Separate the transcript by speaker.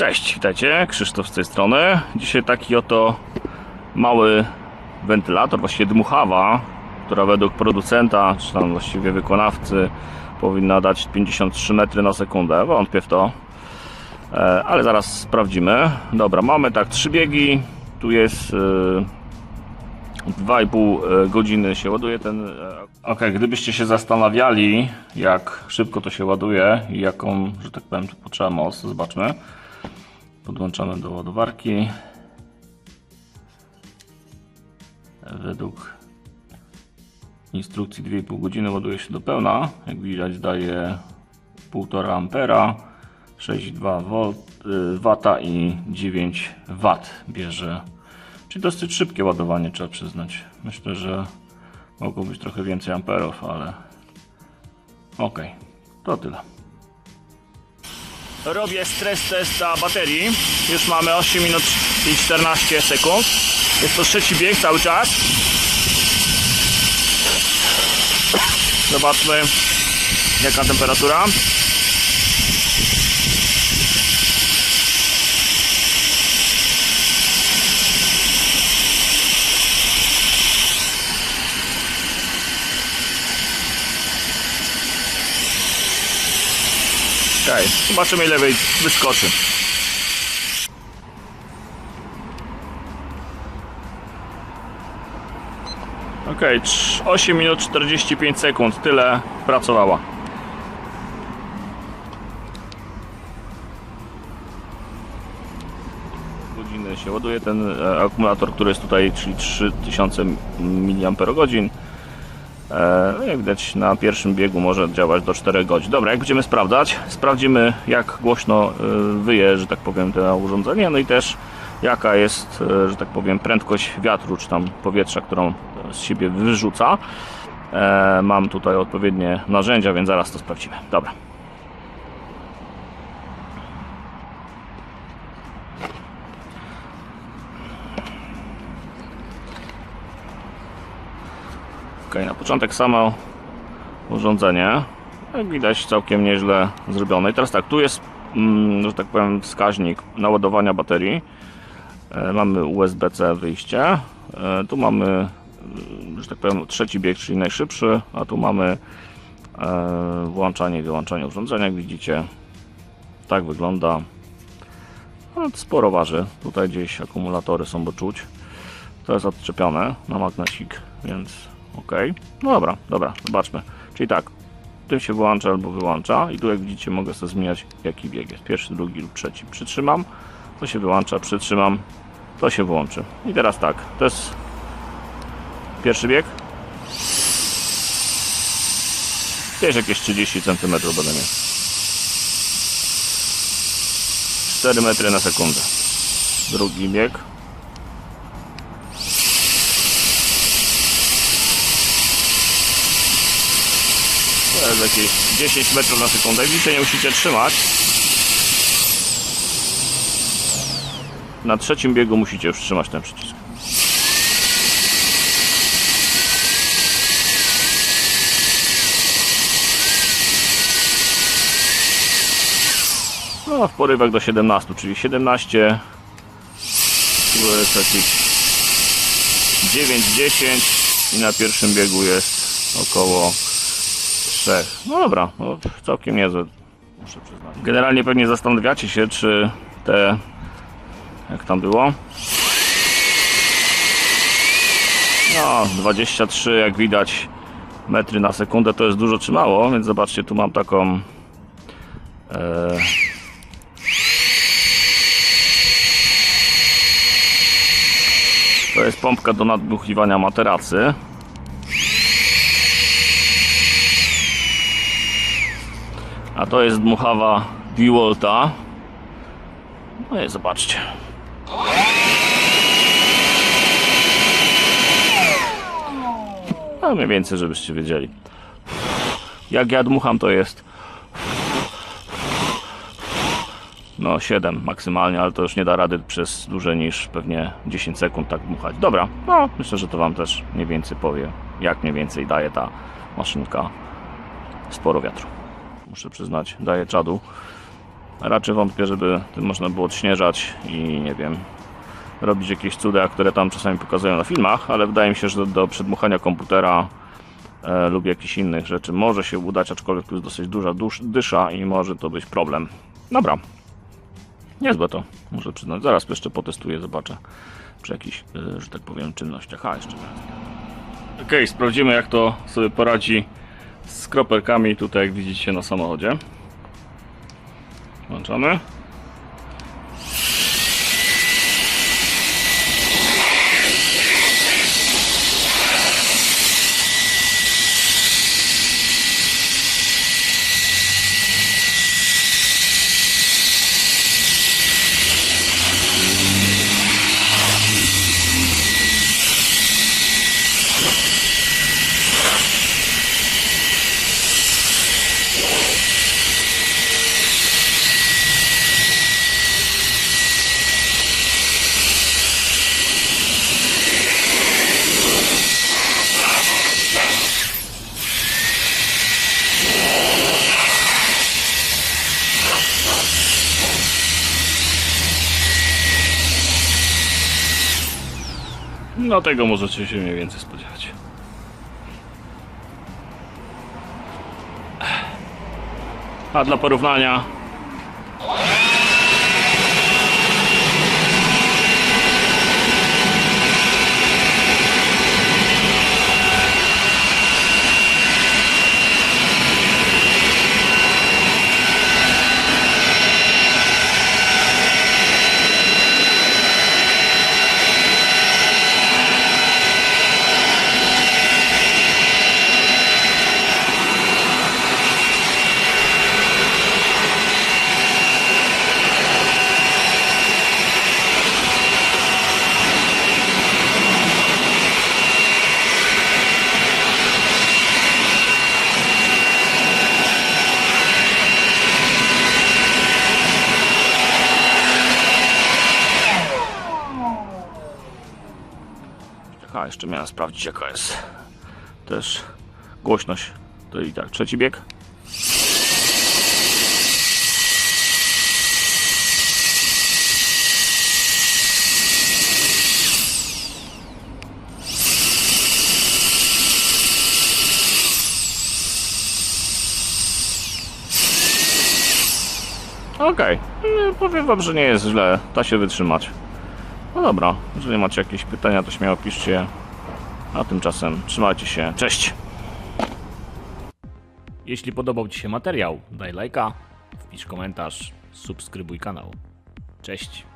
Speaker 1: Cześć, witajcie, Krzysztof z tej strony. Dzisiaj taki oto mały wentylator, właściwie dmuchawa, która według producenta, czy tam właściwie wykonawcy powinna dać 53 metry na sekundę. Wątpię w to, E, ale zaraz sprawdzimy. Dobra, mamy tak trzy biegi, tu jest e, 2,5 godziny się ładuje ten. e, Ok, gdybyście się zastanawiali, jak szybko to się ładuje i jaką, że tak powiem, potrzeba moc, zobaczmy. Podłączamy do ładowarki. Według instrukcji 2,5 godziny ładuje się do pełna. Jak widać, daje 1,5 ampera, 6,2 V, y, wata i 9 W bierze. Czyli dosyć szybkie ładowanie, trzeba przyznać. Myślę, że mogło być trochę więcej amperów, ale ok, to tyle. Robię stres testa baterii. Już mamy 8 minut i 14 sekund. Jest to trzeci bieg cały czas. Zobaczmy jaka temperatura. Okej, zobaczymy ile wy- wyskoczy. Trz- 8 minut 45 sekund, tyle pracowała. Godziny się ładuje ten e, akumulator, który jest tutaj, czyli 3000 mAh. E, No jak widać na pierwszym biegu może działać do 4 godzin. Dobra, jak będziemy sprawdzać, sprawdzimy jak głośno e, wyje, że tak powiem, to urządzenie, no i też jaka jest, e, że tak powiem, prędkość wiatru, czy tam powietrza, którą z siebie wyrzuca. Mam tutaj odpowiednie narzędzia, więc zaraz to sprawdzimy. Dobra. Ok, na początek samo urządzenie. Jak widać całkiem nieźle zrobione. I teraz tak, tu jest, mm, że tak powiem, wskaźnik naładowania baterii. E, mamy USB-C wyjście. E, tu mamy, że tak powiem, trzeci bieg, czyli najszybszy, a tu mamy e, włączanie i wyłączanie urządzenia. Jak widzicie, tak wygląda. No, sporo waży. Tutaj gdzieś akumulatory są, bo czuć. To jest odczepione na magnesik, więc ok. No dobra, dobra, zobaczmy. Czyli tak, tym się włącza albo wyłącza i tu jak widzicie mogę sobie zmieniać jaki bieg jest. Pierwszy, drugi lub trzeci. Przytrzymam, to się wyłącza, przytrzymam, to się włączy. I teraz tak, to jest pierwszy bieg. Gdzieś jakieś 30 cm będę miał. 4 metry na sekundę. Drugi bieg. Jest jakieś 10 metrów na sekundę. Widzicie, nie musicie trzymać. Na trzecim biegu musicie już trzymać ten przycisk. No, w porywach do 17, czyli 17 tu jest jakieś 9-10 i na pierwszym biegu jest około 3. No dobra, no, całkiem niezłe, muszę przyznać. Generalnie pewnie zastanawiacie się, czy te, jak tam było? No, 23 jak widać metry na sekundę to jest dużo czy mało, więc zobaczcie, tu mam taką e, To jest pompka do nadmuchiwania materacy. A to jest dmuchawa Dewolta. No i zobaczcie. No mniej więcej, żebyście wiedzieli. Jak ja dmucham, to jest no 7 maksymalnie, ale to już nie da rady przez dłużej niż pewnie 10 sekund tak dmuchać. Dobra, no myślę, że to Wam też mniej więcej powie, jak mniej więcej daje ta maszynka sporo wiatru. Muszę przyznać, daje czadu. Raczej wątpię, żeby tym można było odśnieżać i nie wiem, robić jakieś cuda, które tam czasami pokazują na filmach, ale wydaje mi się, że do, przedmuchania komputera e, lub jakichś innych rzeczy może się udać, aczkolwiek tu jest dosyć duża dusz, dysza i może to być problem. Dobra. Niezłe to, muszę przyznać. Zaraz jeszcze potestuję, zobaczę przy jakichś, e, że tak powiem, czynnościach. A, jeszcze raz. Ok, sprawdzimy jak to sobie poradzi z kropelkami tutaj, jak widzicie na samochodzie. Włączamy. No tego możecie się mniej więcej spodziewać. A dla porównania A, jeszcze miałem sprawdzić jaka jest też głośność. To i tak, trzeci bieg. Okej, No, powiem wam, że nie jest źle, da się wytrzymać. No dobra, jeżeli macie jakieś pytania, to śmiało piszcie. A tymczasem trzymajcie się. Cześć!
Speaker 2: Jeśli podobał Ci się materiał, daj lajka, wpisz komentarz, subskrybuj kanał. Cześć!